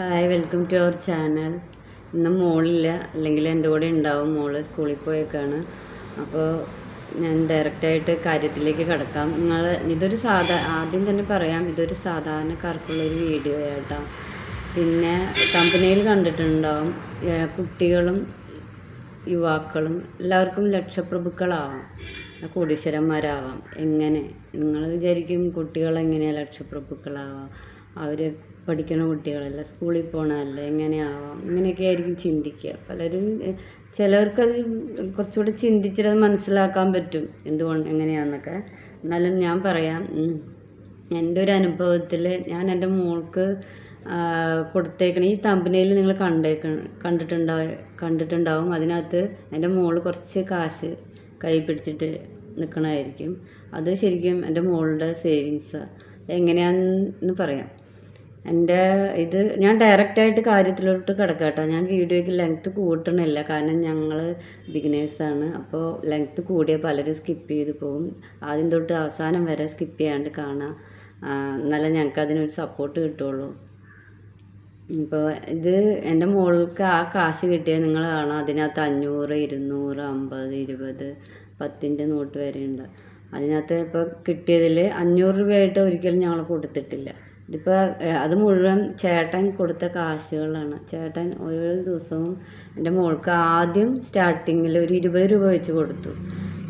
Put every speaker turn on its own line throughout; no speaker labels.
Hi welcome to our channel ഇന്ന് മോളില്ല. അല്ലെങ്കിൽ എന്റെ കൂടെ ഉണ്ടാവും. മോൾ സ്കൂളിൽ പോയേക്കാണ്. അപ്പോൾ ഞാൻ ഡയറക്റ്റായിട്ട് കാര്യത്തിലേക്ക് കിടക്കാം. നിങ്ങൾ ഇതൊരു സാധാ ആദ്യം തന്നെ പറയാം. ഇതൊരു സാധാരണക്കാർക്കുള്ളൊരു വീഡിയോ ആയിട്ടാണ് പിന്നെ കമ്പനിയിൽ കണ്ടിട്ടുണ്ടാവും. കുട്ടികളും യുവാക്കളും എല്ലാവർക്കും ലക്ഷപ്രഭുക്കളാവാം. കോടീശ്വരന്മാരാവാം. എങ്ങനെ? നിങ്ങൾ വിചാരിക്കും കുട്ടികൾ എങ്ങനെയാണ് ലക്ഷപ്രഭുക്കളാവാം? അവർ പഠിക്കണ കുട്ടികളല്ല? സ്കൂളിൽ പോകണമല്ല എങ്ങനെയാവാം? ഇങ്ങനെയൊക്കെ ആയിരിക്കും ചിന്തിക്കുക. പലരും ചിലവർക്കത് കുറച്ചുകൂടെ ചിന്തിച്ചിട്ട് മനസ്സിലാക്കാൻ പറ്റും. എന്തുകൊണ്ട് എങ്ങനെയാണെന്നൊക്കെ എന്നാലും ഞാൻ പറയാം. എന്റെ ഒരു അനുഭവത്തിൽ ഞാൻ എന്റെ മോൾക്ക് കൊടുത്തേക്കണ ഈ തമ്പനയിൽ നിങ്ങൾ കണ്ടേക്ക കണ്ടിട്ടുണ്ടാവും കണ്ടിട്ടുണ്ടാവും. അതിനകത്ത് എന്റെ മോൾ കുറച്ച് കാശ് കൈ പിടിച്ചിട്ട് നിൽക്കണമായിരിക്കും അത് ശരിക്കും എന്റെ മോളുടെ സേവിങ്സ്. എങ്ങനെയാണെന്ന് പറയാം. എന്റെ ഇത് ഞാൻ ഡയറക്റ്റായിട്ട് കാര്യത്തിലോട്ട് കിടക്കാം കേട്ടോ. ഞാൻ വീഡിയോയ്ക്ക് ലെങ്ത്ത് കൂട്ടണില്ല. കാരണം ഞങ്ങൾ ബിഗിനേഴ്സാണ് അപ്പോൾ ലെങ്ത്ത് കൂടിയ പലരും സ്കിപ്പ് ചെയ്ത് പോകും. ആദ്യം തൊട്ട് അവസാനം വരെ സ്കിപ്പ് ചെയ്യാണ്ട് കാണാം. എന്നാലും ഞങ്ങൾക്ക് അതിനൊരു സപ്പോർട്ട് കിട്ടുള്ളൂ. ഇപ്പോൾ ഇത് എന്റെ മോൾക്ക് ആ കാശ് കിട്ടിയത് നിങ്ങൾ കാണാം അതിനകത്ത് അഞ്ഞൂറ് ഇരുന്നൂറ് അമ്പത് ഇരുപത് പത്തിന്റെ നോട്ട് വരെയുണ്ട്. അതിനകത്ത് ഇപ്പോൾ കിട്ടിയതിൽ അഞ്ഞൂറ് രൂപയായിട്ട് ഒരിക്കലും ഞങ്ങൾ കൊടുത്തിട്ടില്ല. ഇതിപ്പോൾ അത് മുഴുവൻ ചേട്ടൻ കൊടുത്ത കാശുകളാണ്. ചേട്ടൻ ഓരോ ദിവസവും എന്റെ മോൾക്ക് ആദ്യം സ്റ്റാർട്ടിങ്ങിൽ ഒരു ഇരുപത് രൂപ വെച്ച് കൊടുത്തു.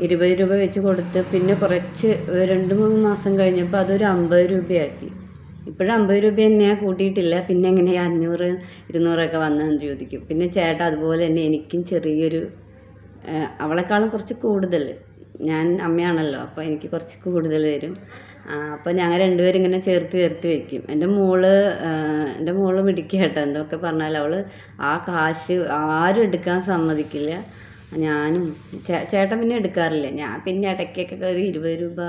ഇരുപത് രൂപ വെച്ച് കൊടുത്ത് പിന്നെ കുറച്ച് രണ്ട് മൂന്ന് മാസം കഴിഞ്ഞപ്പോൾ അതൊരു അമ്പത് രൂപയാക്കി. ഇപ്പോഴും അമ്പത് രൂപ തന്നെയാണ് കൂട്ടിയിട്ടില്ല. പിന്നെ എങ്ങനെയാ അഞ്ഞൂറ് ഇരുന്നൂറൊക്കെ വന്നതെന്ന് ചോദിക്കും. പിന്നെ ചേട്ടൻ അതുപോലെ തന്നെ എനിക്കും ചെറിയൊരു അവളെക്കാളും കുറച്ച് കൂടുതൽ ഞാൻ അമ്മയാണല്ലോ അപ്പോൾ എനിക്ക് കുറച്ച് കൂടുതൽ തരും. അപ്പോൾ ഞങ്ങൾ രണ്ടുപേരും ഇങ്ങനെ ചേർത്ത് ചേർത്ത് വെക്കും. എന്റെ മോൾ എന്റെ മോൾ മിടിക്കുക കേട്ടോ എന്തൊക്കെ പറഞ്ഞാൽ അവൾ ആ കാശ് ആരും എടുക്കാൻ സമ്മതിക്കില്ല. ഞാനും ചേട്ടൻ പിന്നെ എടുക്കാറില്ല. ഞാൻ പിന്നെ ഇടയ്ക്കൊക്കെ കയറി ഇരുപത് രൂപ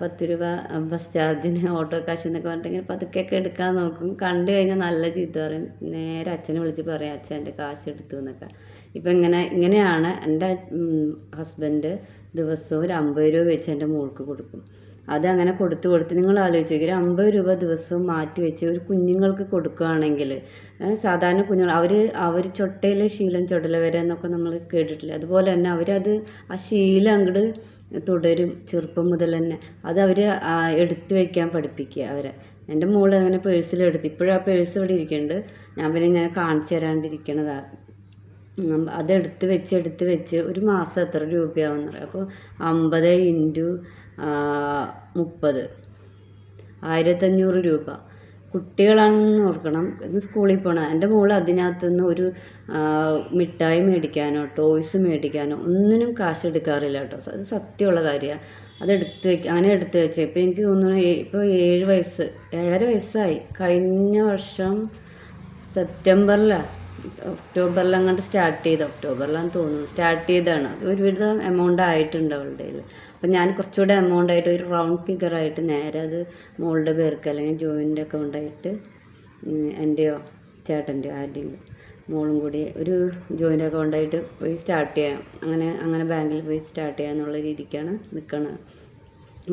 പത്ത് രൂപ ബസ് ചാർജിന് ഓട്ടോ കാശ് എന്നൊക്കെ പറഞ്ഞിട്ട് ഇങ്ങനെ പതുക്കെയൊക്കെ എടുക്കാൻ നോക്കും. കണ്ടു കഴിഞ്ഞാൽ നല്ല ചീത്ത പറയും. നേരെ അച്ഛനെ വിളിച്ച് പറയും അച്ഛൻ എന്റെ കാശ് എടുത്തു എന്നൊക്കെ. ഇപ്പം ഇങ്ങനെ ഇങ്ങനെയാണ് എന്റെ ഹസ്ബൻഡ് ദിവസവും ഒരു അമ്പത് രൂപ വെച്ച് എന്റെ മോൾക്ക് കൊടുക്കും. അത് അങ്ങനെ കൊടുത്ത് കൊടുത്ത് നിങ്ങൾ ആലോചിച്ച് നോക്കി ഒരു അമ്പത് രൂപ ദിവസം മാറ്റി വെച്ച് ഒരു കുഞ്ഞുങ്ങൾക്ക് കൊടുക്കുകയാണെങ്കിൽ സാധാരണ കുഞ്ഞുങ്ങൾ അവർ അവർ ചൊട്ടയിലെ ശീലം ചുടല വരെ എന്നൊക്കെ നമ്മൾ കേട്ടിട്ടില്ല? അതുപോലെ തന്നെ അവരത് ആ ശീലം അങ്ങോട്ട് തുടരും ചെറുപ്പം മുതൽ തന്നെ. അത് അവർ എടുത്തു വയ്ക്കാൻ പഠിപ്പിക്കുക അവരെ. എന്റെ മോൾ അങ്ങനെ പേഴ്സിലെടുത്ത് ഇപ്പോഴും ആ പേഴ്സ് ഇവിടെ ഇരിക്കുന്നുണ്ട്. ഞാൻ പിന്നെ ഇങ്ങനെ കാണിച്ചു തരാണ്ടിരിക്കണതാണ് അതെടുത്ത് വെച്ച് എടുത്ത് വെച്ച് ഒരു മാസം എത്ര രൂപയാവും എന്ന് അപ്പോൾ അമ്പത് ഇന്റു മുപ്പത്. ആയിരത്തഞ്ഞൂറ് രൂപ. കുട്ടികളാണെന്ന് ഓർക്കണം. ഇന്ന് സ്കൂളിൽ പോകണം എന്റെ മോൾ അതിനകത്ത് നിന്ന് ഒരു മിഠായി മേടിക്കാനോ ടോയ്സ് മേടിക്കാനോ ഒന്നിനും കാശ് എടുക്കാറില്ല കേട്ടോ. അത് സത്യമുള്ള കാര്യമാണ്. അതെടുത്ത് വെക്ക അങ്ങനെ എടുത്ത് വെച്ചു. ഇപ്പോൾ എനിക്ക് തോന്നുന്നു ഇപ്പോൾ ഏഴ് വയസ്സ് ഏഴര വയസ്സായി. കഴിഞ്ഞ വർഷം സെപ്റ്റംബറിലാണ് ഒക്ടോബറിൽ അങ്ങോട്ട് സ്റ്റാർട്ട് ചെയ്ത് ഒക്ടോബറിലാന്ന് തോന്നുന്നു. സ്റ്റാർട്ട് ചെയ്താണ് ഒരുവിധം എമൗണ്ട് ആയിട്ടുണ്ട് അവളുടെ കയ്യിൽ അപ്പം ഞാൻ കുറച്ചുകൂടെ എമൗണ്ട് ആയിട്ട് ഒരു റൗണ്ട് ഫിഗർ ആയിട്ട് നേരെ അത് മോളുടെ പേർക്ക് അല്ലെങ്കിൽ ജോയിന്റ് അക്കൗണ്ടായിട്ട് എന്റെയോ ചേട്ടന്റെയോ ആരുടെയും മോളും കൂടി ഒരു ജോയിന്റ് അക്കൗണ്ടായിട്ട് പോയി സ്റ്റാർട്ട് ചെയ്യാം. അങ്ങനെ അങ്ങനെ ബാങ്കിൽ പോയി സ്റ്റാർട്ട് ചെയ്യാം എന്നുള്ള രീതിക്കാണ് നിൽക്കുന്നത്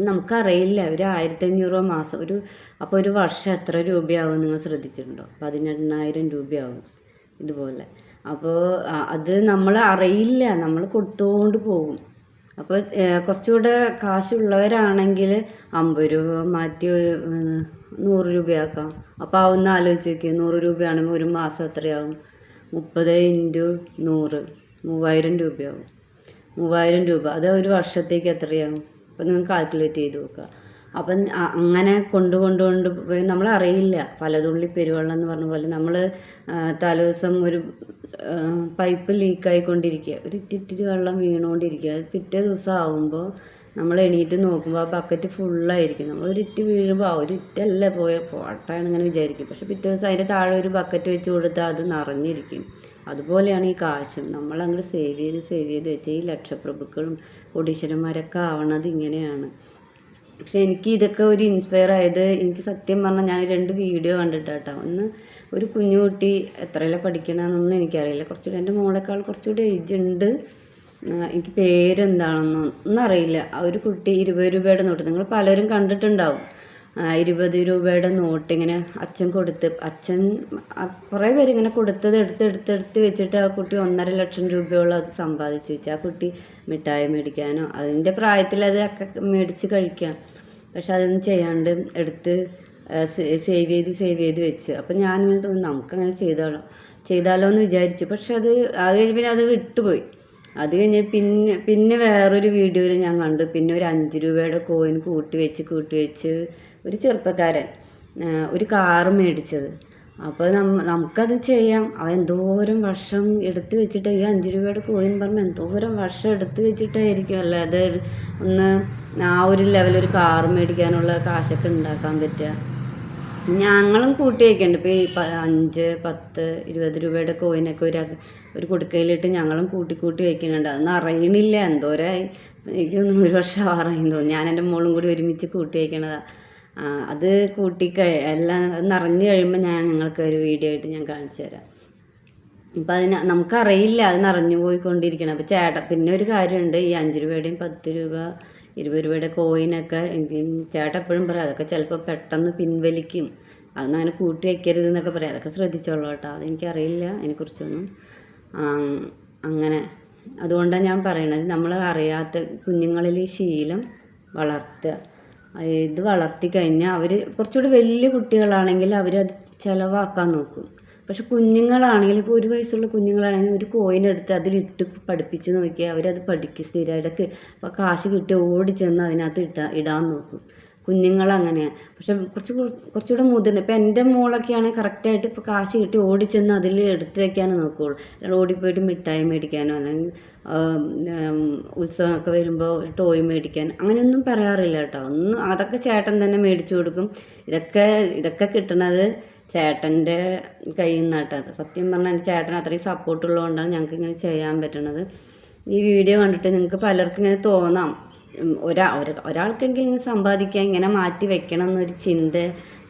നമുക്കറിയില്ല ഒരു ആയിരത്തഞ്ഞൂറ് മാസം ഒരു അപ്പോൾ ഒരു വർഷം എത്ര രൂപയാവും നിങ്ങൾ ശ്രദ്ധിച്ചിട്ടുണ്ടോ? പതിനെണ്ണായിരം രൂപയാവും. ഇതുപോലെ. അപ്പോൾ അത് നമ്മൾ അറിയില്ല. നമ്മൾ കൊടുത്തുകൊണ്ട് പോകും. അപ്പോൾ കുറച്ചുകൂടെ കാശുള്ളവരാണെങ്കിൽ അമ്പത് രൂപ മാറ്റി നൂറ് രൂപയാക്കാം. അപ്പോൾ ആവുന്ന ആലോചിച്ച് നോക്കി നൂറ് രൂപയാണെങ്കിൽ ഒരു മാസം എത്രയാകും മുപ്പത് ഇന്റു നൂറ് മൂവായിരം രൂപയാവും. മൂവായിരം രൂപ. അത് ഒരു വർഷത്തേക്ക് എത്രയാകും അപ്പോൾ നിങ്ങൾ കാൽക്കുലേറ്റ് ചെയ്ത് നോക്കുക. അപ്പം അങ്ങനെ കൊണ്ട് കൊണ്ട് കൊണ്ട് നമ്മളറിയില്ല. പലതുള്ളി പെരുവെള്ളം എന്ന് പറഞ്ഞ പോലെ നമ്മൾ തലേദിവസം ഒരു പൈപ്പ് ലീക്കായിക്കൊണ്ടിരിക്കുക ഒരു ഇറ്റിറ്റിരി വെള്ളം വീണുകൊണ്ടിരിക്കുക പിറ്റേ ദിവസം ആകുമ്പോൾ നമ്മൾ എണീറ്റ് നോക്കുമ്പോൾ ആ ബക്കറ്റ് ഫുള്ളായിരിക്കും. നമ്മൾ ഒരു ഇറ്റ് വീഴുമ്പോൾ ആ ഒരു ഇറ്റല്ല പോയ പോട്ടെ എന്നിങ്ങനെ വിചാരിക്കും. പക്ഷെ പിറ്റേ ദിവസം അതിന്റെ താഴെ ഒരു ബക്കറ്റ് വെച്ച് കൊടുത്താൽ അത് നിറഞ്ഞിരിക്കും. അതുപോലെയാണ് ഈ കാശും. നമ്മൾ സേവ് ചെയ്ത് സേവ് ചെയ്ത് വെച്ച് ഈ ലക്ഷപ്രഭുക്കളും കോടീശ്വരന്മാരൊക്കെ ആവണത് ഇങ്ങനെയാണ്. പക്ഷെ എനിക്ക് ഇതൊക്കെ ഒരു ഇൻസ്പയർ ആയത് എനിക്ക് സത്യം പറഞ്ഞാൽ ഞാൻ രണ്ട് വീഡിയോ കണ്ടിട്ടാട്ടോ. ഒന്ന് ഒരു കുഞ്ഞുകുട്ടി എത്രയല്ല പഠിക്കണമെന്നൊന്നും എനിക്കറിയില്ല. കുറച്ചുകൂടി എന്റെ മോളേക്കാൾ കുറച്ചുകൂടി ഏജ് ഉണ്ട്. എനിക്ക് പേരെന്താണെന്നോ ഒന്നും അറിയില്ല. ആ ഒരു കുട്ടി ഇരുപത് രൂപയുടെ നോട്ട്. നിങ്ങൾ പലരും കണ്ടിട്ടുണ്ടാവും. ഇരുപത് രൂപയുടെ നോട്ട് ഇങ്ങനെ അച്ഛൻ കൊടുത്ത് അച്ഛൻ കുറേ പേര് ഇങ്ങനെ കൊടുത്തത് എടുത്ത് എടുത്ത് എടുത്ത് വെച്ചിട്ട് ആ കുട്ടി ഒന്നര ലക്ഷം രൂപയോളം അത് സമ്പാദിച്ചു വെച്ചു. ആ കുട്ടി മിഠായി മേടിക്കാനോ അതിന്റെ പ്രായത്തിൽ അത് മേടിച്ച് കഴിക്കാം. പക്ഷെ അതൊന്നും ചെയ്യാണ്ട് എടുത്ത് സേവ് ചെയ്ത് സേവ് ചെയ്ത് വെച്ചു. അപ്പം ഞാനിങ്ങനെ തോന്നി നമുക്കങ്ങനെ ചെയ്താലോ ചെയ്താലോ എന്ന് വിചാരിച്ചു. പക്ഷെ അത് അത് കഴിഞ്ഞ് പിന്നെ അത് വിട്ടുപോയി. അത് കഴിഞ്ഞ് പിന്നെ പിന്നെ വേറൊരു വീഡിയോയിൽ ഞാൻ കണ്ടു. പിന്നെ ഒരു അഞ്ച് രൂപയുടെ കോയിൻ കൂട്ടി വെച്ച് കൂട്ടി വെച്ച് ഒരു ചെറുപ്പക്കാരൻ ഒരു കാറ് മേടിച്ചത്. അപ്പോൾ നമ്മ നമുക്കത് ചെയ്യാം. അവൻ എന്തോരം വർഷം എടുത്ത് വെച്ചിട്ട് ഈ അഞ്ച് രൂപയുടെ കോയിൻ പറഞ്ഞ് എന്തോരം വർഷം എടുത്ത് വെച്ചിട്ടായിരിക്കും. അല്ലാതെ ഒന്ന് ആ ഒരു ലെവൽ ഒരു കാറ് മേടിക്കാനുള്ള കാശൊക്കെ ഉണ്ടാക്കാൻ പറ്റുക. ഞങ്ങളും കൂട്ടി വയ്ക്കുന്നുണ്ട് ഇപ്പോൾ ഈ അഞ്ച് പത്ത് ഇരുപത് രൂപയുടെ കോയിനൊക്കെ ഒരു ഒരു കുടുക്കയിലിട്ട് ഞങ്ങളും കൂട്ടി കൂട്ടി വയ്ക്കുന്നുണ്ട് അതൊന്നും അറിയണില്ല. എന്തോരായി. എനിക്ക് തോന്നുന്നു ഒരു വർഷം ആറായി തോന്നുന്നു. ഞാൻ എന്റെ മോളും കൂടി ഒരുമിച്ച് കൂട്ടി വയ്ക്കണതാണ് അത് കൂട്ടി കഴി എല്ലാം നിറഞ്ഞ് കഴിയുമ്പോൾ ഞാൻ നിങ്ങൾക്ക് ഒരു വീഡിയോ ആയിട്ട് ഞാൻ കാണിച്ചു തരാം. ഇപ്പം അതിന് നമുക്കറിയില്ല അത് നിറഞ്ഞു പോയിക്കൊണ്ടിരിക്കണം. അപ്പോൾ ചേട്ടൻ പിന്നെ ഒരു കാര്യമുണ്ട് ഈ അഞ്ച് രൂപയുടെയും പത്ത് രൂപ ഇരുപത് രൂപയുടെ കോയിനൊക്കെ ചേട്ടൻ എപ്പോഴും പറയും അതൊക്കെ ചിലപ്പോൾ പെട്ടെന്ന് പിൻവലിക്കും. അതൊന്നും അങ്ങനെ കൂട്ടി വയ്ക്കരുത് എന്നൊക്കെ പറയും. അതൊക്കെ ശ്രദ്ധിച്ചോളൂ കേട്ടോ. അതെനിക്കറിയില്ല അതിനെക്കുറിച്ചൊന്നും. അങ്ങനെ. അതുകൊണ്ടാണ് ഞാൻ പറയണത് നമ്മൾ അറിയാത്ത കുഞ്ഞുങ്ങളിൽ ഈ ശീലം വളർത്തുക. ഇത് വളർത്തി കഴിഞ്ഞാൽ അവർ കുറച്ചുകൂടി വലിയ കുട്ടികളാണെങ്കിൽ അവരത് ചിലവാക്കാൻ നോക്കും. പക്ഷെ കുഞ്ഞുങ്ങളാണെങ്കിൽ ഇപ്പോൾ ഒരു വയസ്സുള്ള കുഞ്ഞുങ്ങളാണെങ്കിൽ ഒരു കോയിൻ എടുത്ത് അതിലിട്ട് പഠിപ്പിച്ച് നോക്കിയാൽ അവരത് പഠിക്കും സ്ഥിരമായിട്ടൊക്കെ അപ്പോൾ കാശ് കിട്ടി ഓടി ചെന്ന് അതിനകത്ത് ഇട്ടാ ഇടാൻ നോക്കും. കുഞ്ഞുങ്ങളങ്ങനെയാണ് പക്ഷെ കുറച്ച് കുറച്ചുകൂടെ മുതിർന്ന ഇപ്പം എന്റെ മോളൊക്കെയാണ് കറക്റ്റായിട്ട് ഇപ്പോൾ കാശ് കിട്ടി ഓടിച്ചെന്ന് ചെന്ന് അതിൽ എടുത്ത് വെക്കാനേ നോക്കുകയുള്ളൂ അല്ലാണ്ട് ഓടിപ്പോയിട്ട് മിഠായി മേടിക്കാനോ അല്ലെങ്കിൽ ഉത്സവമൊക്കെ വരുമ്പോൾ ഒരു ടോയ് മേടിക്കാൻ അങ്ങനെയൊന്നും പറയാറില്ല കേട്ടോ. ഒന്നും അതൊക്കെ ചേട്ടൻ തന്നെ മേടിച്ചു കൊടുക്കും. ഇതൊക്കെ ഇതൊക്കെ കിട്ടണത് ചേട്ടന്റെ കയ്യിൽ നിന്നാട്ടത് സത്യം പറഞ്ഞാൽ ചേട്ടൻ അത്രയും സപ്പോർട്ടുള്ളതുകൊണ്ടാണ് ഞങ്ങൾക്ക് ഇങ്ങനെ ചെയ്യാൻ പറ്റണത്. ഈ വീഡിയോ കണ്ടിട്ട് നിങ്ങൾക്ക് പലർക്കും ഇങ്ങനെ തോന്നാം. ഒരാ ഒര- ഒരാൾക്കെങ്കിലും സമ്പാദിക്കാൻ ഇങ്ങനെ മാറ്റി വെക്കണം എന്നൊരു ചിന്ത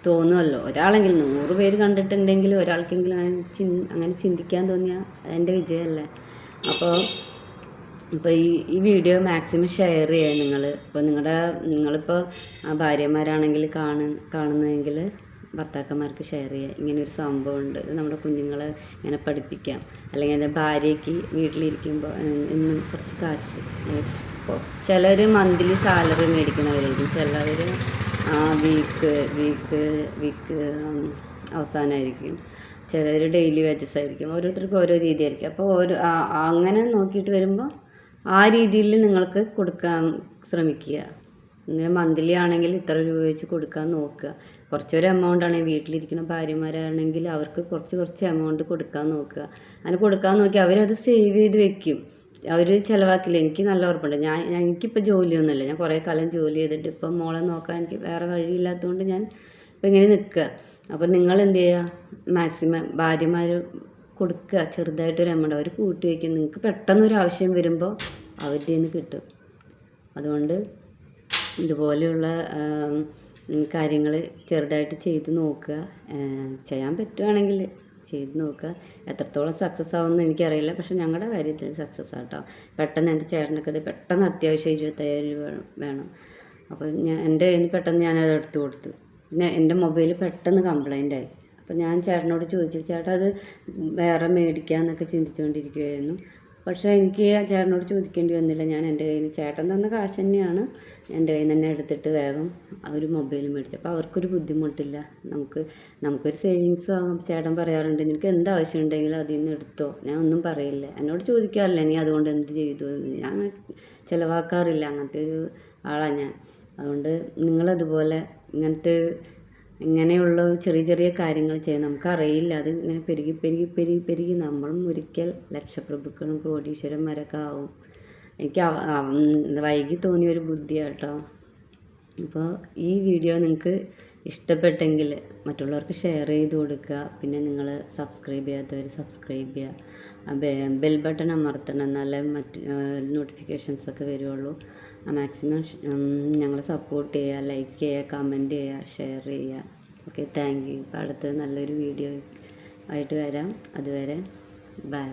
തോന്നുമല്ലോ ഒരാളെങ്കിലും നൂറ് പേര് കണ്ടിട്ടുണ്ടെങ്കിൽ ഒരാൾക്കെങ്കിലും അങ്ങനെ ചിൻ അങ്ങനെ ചിന്തിക്കാൻ തോന്നിയാൽ അതെന്റെ വിജയമല്ലേ? അപ്പോൾ ഇപ്പോൾ ഈ ഈ വീഡിയോ മാക്സിമം ഷെയർ ചെയ്യുക നിങ്ങൾ ഇപ്പോൾ നിങ്ങളുടെ നിങ്ങളിപ്പോൾ ഭാര്യമാരാണെങ്കിൽ കാണുന്ന കാണുന്നതെങ്കിൽ ഭർത്താക്കന്മാർക്ക് ഷെയർ ചെയ്യുക ഇങ്ങനെ ഒരു സംഭവം ഉണ്ട് ഇത് നമ്മുടെ കുഞ്ഞുങ്ങളെ ഇങ്ങനെ പഠിപ്പിക്കാം. അല്ലെങ്കിൽ എന്റെ ഭാര്യയ്ക്ക് വീട്ടിലിരിക്കുമ്പോൾ ഇന്നും കുറച്ച് കാശ് ചിലർ മന്ത്ലി സാലറി മേടിക്കുന്നവരായിരിക്കും. ചിലർ വീക്ക് വീക്ക് വീക്ക് അവസാനമായിരിക്കും ചിലർ ഡെയിലി വേജസ് ആയിരിക്കും. ഓരോരുത്തർക്കും ഓരോ രീതിയായിരിക്കും. അപ്പോൾ ഓരോ അങ്ങനെ നോക്കിയിട്ട് വരുമ്പോൾ ആ രീതിയിൽ നിങ്ങൾക്ക് കൊടുക്കാൻ ശ്രമിക്കുക. മന്ത്ലി ആണെങ്കിൽ ഇത്ര രൂപ വെച്ച് കൊടുക്കാൻ നോക്കുക. കുറച്ചൊരു എമൗണ്ട് ആണെങ്കിൽ വീട്ടിലിരിക്കുന്ന ഭാര്യമാരാണെങ്കിൽ അവർക്ക് കുറച്ച് കുറച്ച് എമൗണ്ട് കൊടുക്കാൻ നോക്കുക. അങ്ങനെ കൊടുക്കാൻ നോക്കി അവരത് സേവ് ചെയ്ത് വെക്കും. അവർ ചിലവാക്കില്ല. എനിക്ക് നല്ല ഉറപ്പുണ്ട്. ഞാൻ എനിക്കിപ്പോൾ ജോലിയൊന്നുമില്ല. ഞാൻ കുറേ കാലം ജോലി ചെയ്തിട്ട് ഇപ്പം മോളെ നോക്കാൻ എനിക്ക് വേറെ വഴിയില്ലാത്തതുകൊണ്ട് ഞാൻ ഇപ്പം ഇങ്ങനെ നിൽക്കുക. അപ്പം നിങ്ങൾ എന്ത് ചെയ്യുക? മാക്സിമം ഭാര്യമാർ കൊടുക്കുക. ചെറുതായിട്ടൊരു എമൗണ്ട് അവർ കൂട്ടി വയ്ക്കും നിങ്ങൾക്ക് പെട്ടെന്ന് ഒരു ആവശ്യം വരുമ്പോൾ അവരുടെ നിന്ന് കിട്ടും. അതുകൊണ്ട് ഇതുപോലെയുള്ള കാര്യങ്ങൾ ചെറുതായിട്ട് ചെയ്ത് നോക്കുക. ചെയ്യാൻ പറ്റുവാണെങ്കിൽ ചെയ്ത് നോക്കുക. എത്രത്തോളം സക്സസ് ആവുമെന്ന് എനിക്കറിയില്ല. പക്ഷെ ഞങ്ങളുടെ കാര്യത്തിൽ സക്സസ് ആട്ടോ. പെട്ടെന്ന് എന്റെ ചേട്ടനൊക്കെ ഇത് പെട്ടെന്ന് അത്യാവശ്യം ഇരുപത്തയ്യായിരം രൂപ വേണം- വേണം. അപ്പോൾ ഞാൻ എന്റെ കയ്യിൽ നിന്ന് പെട്ടെന്ന് ഞാനത് എടുത്തു കൊടുത്തു. പിന്നെ എന്റെ മൊബൈൽ പെട്ടെന്ന് കംപ്ലൈന്റ് ആയി. അപ്പോൾ ഞാൻ ചേട്ടനോട് ചോദിച്ചു ചേട്ടാ അത് വേറെ മേടിക്കാമെന്നൊക്കെ ചിന്തിച്ചുകൊണ്ടിരിക്കുകയായിരുന്നു പക്ഷേ എനിക്ക് ചേട്ടനോട് ചോദിക്കേണ്ടി വന്നില്ല. ഞാൻ എന്റെ കയ്യിൽ ചേട്ടൻ തന്ന കാശ് തന്നെയാണ് എന്റെ കയ്യിൽ നിന്ന് തന്നെ എടുത്തിട്ട് വേഗം അവർ മൊബൈൽ മേടിച്ചു. അപ്പോൾ അവർക്കൊരു ബുദ്ധിമുട്ടില്ല. നമുക്ക് നമുക്കൊരു സേവിങ്സ് ആകും ചേട്ടൻ പറയാറുണ്ട് നിനക്ക് എന്ത് ആവശ്യം ഉണ്ടെങ്കിലും അതിൽ നിന്ന് എടുത്തോ. ഞാൻ ഒന്നും പറയില്ല. എന്നോട് ചോദിക്കാറില്ല നീ അതുകൊണ്ട് എന്ത് ചെയ്തു? ഞാൻ ചിലവാക്കാറില്ല. അങ്ങനത്തെ ഒരു ആളാണ് ഞാൻ. അതുകൊണ്ട് നിങ്ങളതുപോലെ ഇങ്ങനത്തെ ഇങ്ങനെയുള്ള ചെറിയ ചെറിയ കാര്യങ്ങൾ ചെയ്യാൻ നമുക്കറിയില്ല. അത് ഇങ്ങനെ പെരുകി പെരുകി പെരുകി പെരുകി നമ്മളും ഒരിക്കൽ ലക്ഷപ്രഭുക്കളും കോടീശ്വരന്മാരൊക്കെ ആവും. എനിക്ക് വൈകി തോന്നിയ ഒരു ബുദ്ധിയാട്ടോ. അപ്പോൾ ഈ വീഡിയോ നിങ്ങൾക്ക് ഇഷ്ടപ്പെട്ടെങ്കിൽ മറ്റുള്ളവർക്ക് ഷെയർ ചെയ്ത് കൊടുക്കുക. പിന്നെ നിങ്ങൾ സബ്സ്ക്രൈബ് ചെയ്യാത്തവർ സബ്സ്ക്രൈബ് ചെയ്യുക. ബെൽ ബട്ടൺ അമർത്തണം. എന്നാലേ മറ്റ് നോട്ടിഫിക്കേഷൻസ് ഒക്കെ വരുള്ളൂ. മാക്സിമം ഞങ്ങളെ സപ്പോർട്ട് ചെയ്യുക. ലൈക്ക് ചെയ്യുക കമന്റ് ചെയ്യുക ഷെയർ ചെയ്യുക. ഓക്കെ താങ്ക് യു ഇപ്പോൾ അടുത്ത നല്ലൊരു വീഡിയോ ആയിട്ട് വരാം. അതുവരെ ബൈ